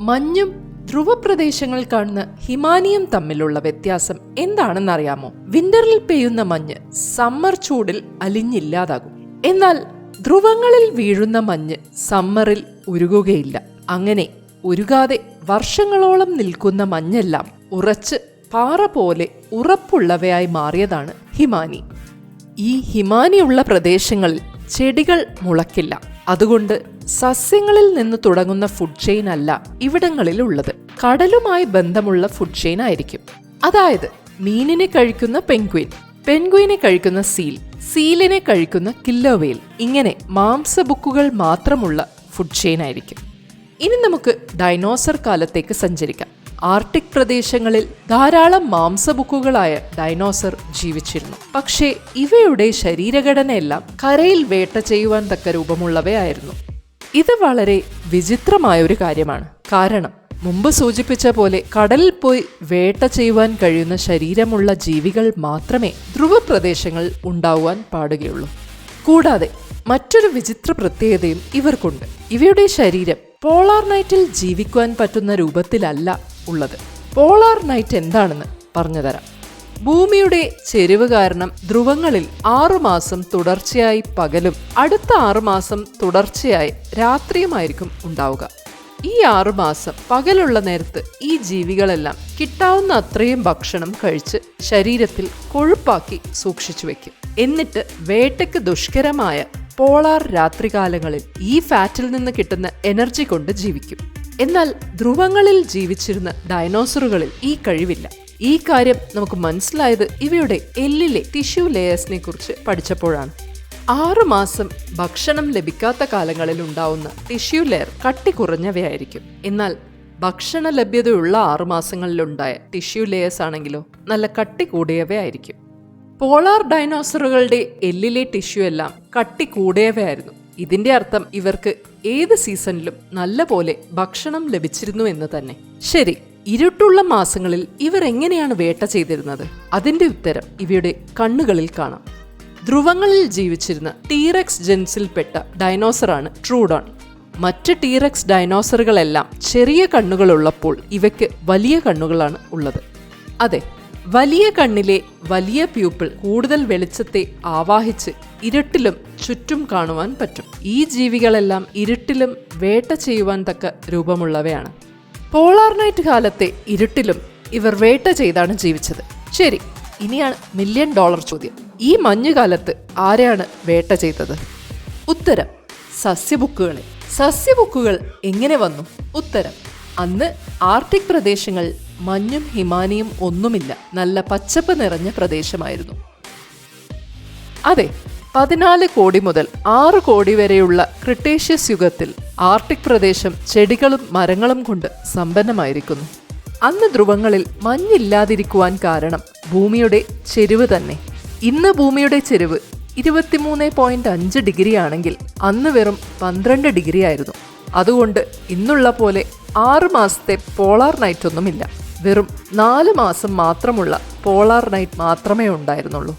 മഞ്ഞും ധ്രുവപ്രദേശങ്ങൾ കാണുന്ന ഹിമാനിയും തമ്മിലുള്ള വ്യത്യാസം എന്താണെന്നറിയാമോ? വിന്ററിൽ പെയ്യുന്ന മഞ്ഞ് സമ്മർ ചൂടിൽ അലിഞ്ഞില്ലാതാകും. എന്നാൽ ധ്രുവങ്ങളിൽ വീഴുന്ന മഞ്ഞ് സമ്മറിൽ ഉരുകുകയില്ല. അങ്ങനെ ഉരുകാതെ വർഷങ്ങളോളം നിൽക്കുന്ന മഞ്ഞെല്ലാം ഉറച്ച് പാറ പോലെ ഉറപ്പുള്ളവയായി മാറിയതാണ് ഹിമാനി. ഈ ഹിമാനിയുള്ള പ്രദേശങ്ങളിൽ ചെടികൾ മുളയ്ക്കില്ല. അതുകൊണ്ട് സസ്യങ്ങളിൽ നിന്ന് തുടങ്ങുന്ന ഫുഡ് ചെയിൻ അല്ല ഇവിടങ്ങളിൽ ഉള്ളത്. കടലുമായി ബന്ധമുള്ള ഫുഡ് ചെയിൻ ആയിരിക്കും. അതായത് മീനിനെ കഴിക്കുന്ന പെൻഗ്വിൻ പെൻഗ്വിനെ കഴിക്കുന്ന സീൽ സീലിനെ കഴിക്കുന്ന കില്ലോവേൽ ഇങ്ങനെ മാംസബുക്കുകൾ മാത്രമുള്ള ഫുഡ് ചെയിൻ ആയിരിക്കും. ഇനി നമുക്ക് ഡൈനോസർ കാലത്തേക്ക് സഞ്ചരിക്കാം. ആർട്ടിക് പ്രദേശങ്ങളിൽ ധാരാളം മാംസബുക്കുകളായ ഡൈനോസർ ജീവിച്ചിരുന്നു. പക്ഷേ ഇവയുടെ ശരീരഘടനയെല്ലാം കരയിൽ വേട്ട ചെയ്യുവാൻ തക്ക രൂപമുള്ളവയായിരുന്നു. ഇത് വളരെ വിചിത്രമായ ഒരു കാര്യമാണ്. കാരണം മുമ്പ് സൂചിപ്പിച്ച പോലെ കടലിൽ പോയി വേട്ട ചെയ്യുവാൻ കഴിയുന്ന ശരീരമുള്ള ജീവികൾ മാത്രമേ ധ്രുവപ്രദേശങ്ങളിൽ ഉണ്ടാവുവാൻ പാടുകയുള്ളൂ. കൂടാതെ മറ്റൊരു വിചിത്ര പ്രത്യേകതയും ഇവർക്കുണ്ട്. ഇവയുടെ ശരീരം പോളാർ നൈറ്റിൽ ജീവിക്കുവാൻ പറ്റുന്ന രൂപത്തിലല്ല ഉള്ളത്. പോളാർ നൈറ്റ് എന്താണെന്ന് പറഞ്ഞുതരാം ഭൂമിയുടെ ചെരിവ് കാരണം ധ്രുവങ്ങളിൽ ആറുമാസം തുടർച്ചയായി പകലും അടുത്ത ആറുമാസം തുടർച്ചയായി രാത്രിയുമായിരിക്കും ഉണ്ടാവുക. ഈ ആറുമാസം പകലുള്ള നേരത്ത് ഈ ജീവികളെല്ലാം കിട്ടാവുന്ന അത്രയും ഭക്ഷണം കഴിച്ച് ശരീരത്തിൽ കൊഴുപ്പാക്കി സൂക്ഷിച്ചു വെക്കും. എന്നിട്ട് വേട്ടയ്ക്ക് ദുഷ്കരമായ പോളാർ രാത്രികാലങ്ങളിൽ ഈ ഫാറ്റിൽ നിന്ന് കിട്ടുന്ന എനർജി കൊണ്ട് ജീവിക്കും. എന്നാൽ ധ്രുവങ്ങളിൽ ജീവിച്ചിരുന്ന ഡയനോസറുകളിൽ ഈ കഴിവില്ല. ഈ കാര്യം നമുക്ക് മനസ്സിലായത് ഇവയുടെ എല്ലിലെ ടിഷ്യൂ ലേയേഴ്സിനെ കുറിച്ച് പഠിച്ചപ്പോഴാണ്. ആറു മാസം ഭക്ഷണം ലഭിക്കാത്ത കാലങ്ങളിൽ ഉണ്ടാവുന്ന ടിഷ്യൂ ലെയർ കട്ടി കുറഞ്ഞവയായിരിക്കും. എന്നാൽ ഭക്ഷണ ലഭ്യതയുള്ള ആറുമാസങ്ങളിലുണ്ടായ ടിഷ്യൂ ലെയേഴ്സ് ആണെങ്കിലോ നല്ല കട്ടി കൂടിയവയായിരിക്കും. പോളാർ ഡൈനോസറുകളുടെ എല്ലിലെ ടിഷ്യൂ എല്ലാം കട്ടി കൂടിയവയായിരുന്നു. ഇതിന്റെ അർത്ഥം ഇവർക്ക് ഏത് സീസണിലും നല്ലപോലെ ഭക്ഷണം ലഭിച്ചിരുന്നു എന്ന് തന്നെ. ശരി ഇരുട്ടുള്ള മാസങ്ങളിൽ ഇവർ എങ്ങനെയാണ് വേട്ട ചെയ്തിരുന്നത്? അതിന്റെ ഉത്തരം ഇവയുടെ കണ്ണുകളിൽ കാണാം. ധ്രുവങ്ങളിൽ ജീവിച്ചിരുന്ന ടീറക്സ് ജെൻസിൽപ്പെട്ട ഡൈനോസറാണ് ട്രൂഡോൺ. മറ്റ് ടീറക്സ് ഡൈനോസറുകളെല്ലാം ചെറിയ കണ്ണുകളുള്ളപ്പോൾ ഇവയ്ക്ക് വലിയ കണ്ണുകളാണ് ഉള്ളത്. അതെ വലിയ കണ്ണിലെ വലിയ പ്യൂപ്പിൾ കൂടുതൽ വെളിച്ചത്തെ ആവാഹിച്ച് ഇരുട്ടിലും ചുറ്റും കാണുവാൻ പറ്റും. ഈ ജീവികളെല്ലാം ഇരുട്ടിലും വേട്ട ചെയ്യുവാൻ തക്ക രൂപമുള്ളവയാണ്. പോളാർ നൈറ്റ് കാലത്തെ ഇരുട്ടിലും ഇവർ വേട്ട ചെയ്താണ് ജീവിച്ചത്. ശരി ഇനിയാണ് മില്യൺ ഡോളർ ചോദ്യം. ഈ മഞ്ഞുകാലത്ത് ആരെയാണ് വേട്ട ചെയ്തത്? ഉത്തരം സസ്യബുക്കുകളെ. സസ്യബുക്കുകൾ എങ്ങനെ വന്നു? ഉത്തരം അന്ന് ആർട്ടിക് പ്രദേശങ്ങൾ മഞ്ഞും ഹിമാനിയും ഒന്നുമില്ല. നല്ല പച്ചപ്പ് നിറഞ്ഞ പ്രദേശമായിരുന്നു. അതെ പതിനാല് കോടി മുതൽ ആറ് കോടി വരെയുള്ള ക്രിട്ടേഷ്യസ് യുഗത്തിൽ ആർട്ടിക് പ്രദേശം ചെടികളും മരങ്ങളും കൊണ്ട് സമ്പന്നമായിരിക്കുന്നു. അന്ന് ധ്രുവങ്ങളിൽ മഞ്ഞില്ലാതിരിക്കുവാൻ കാരണം ഭൂമിയുടെ ചെരുവ് തന്നെ. ഇന്ന് ഭൂമിയുടെ ചെരുവ് ഇരുപത്തിമൂന്ന് പോയിന്റ് അഞ്ച് ഡിഗ്രി ആണെങ്കിൽ അന്ന് വെറും പന്ത്രണ്ട് ഡിഗ്രി ആയിരുന്നു. അതുകൊണ്ട് ഇന്നുള്ള പോലെ ആറ് മാസത്തെ പോളാർ നൈറ്റ് ഒന്നുമില്ല. വെറും നാല് മാസം മാത്രമുള്ള പോളാർ നൈറ്റ് മാത്രമേ ഉണ്ടായിരുന്നുള്ളൂ.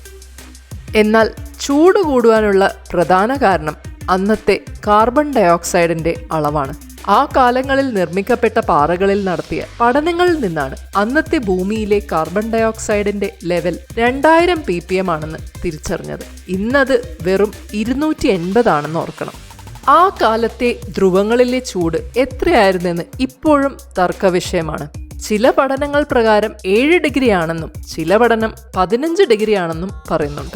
എന്നാൽ ചൂട് കൂടുവാനുള്ള പ്രധാന കാരണം അന്നത്തെ കാർബൺ ഡയോക്സൈഡിന്റെ അളവാണ്. ആ കാലങ്ങളിൽ നിർമ്മിക്കപ്പെട്ട പാറകളിൽ നടത്തിയ പഠനങ്ങളിൽ നിന്നാണ് അന്നത്തെ ഭൂമിയിലെ കാർബൺ ഡയോക്സൈഡിന്റെ ലെവൽ രണ്ടായിരം പി പി എം ആണെന്ന് തിരിച്ചറിഞ്ഞത്. ഇന്നത് വെറും ഇരുന്നൂറ്റി എൺപതാണെന്ന് ഓർക്കണം. ആ കാലത്തെ ധ്രുവങ്ങളിലെ ചൂട് എത്രയായിരുന്നെന്ന് ഇപ്പോഴും തർക്ക വിഷയമാണ് ചില പഠനങ്ങൾ പ്രകാരം ഏഴ് ഡിഗ്രി ആണെന്നും ചില പഠനം പതിനഞ്ച് ഡിഗ്രി ആണെന്നും പറയുന്നുണ്ട്.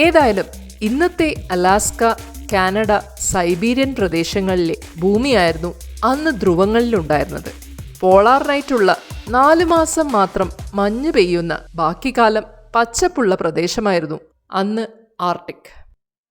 ഏതായാലും ഇന്നത്തെ അലാസ്ക കാനഡ സൈബീരിയൻ പ്രദേശങ്ങളിലെ ഭൂമിയായിരുന്നു അന്ന് ധ്രുവങ്ങളിലുണ്ടായിരുന്നത്. പോളാർ നൈറ്റുള്ള നാല് മാസം മാത്രം മഞ്ഞ് പെയ്യുന്ന ബാക്കി കാലം പച്ചപ്പുള്ള പ്രദേശമായിരുന്നു അന്ന് ആർട്ടിക്.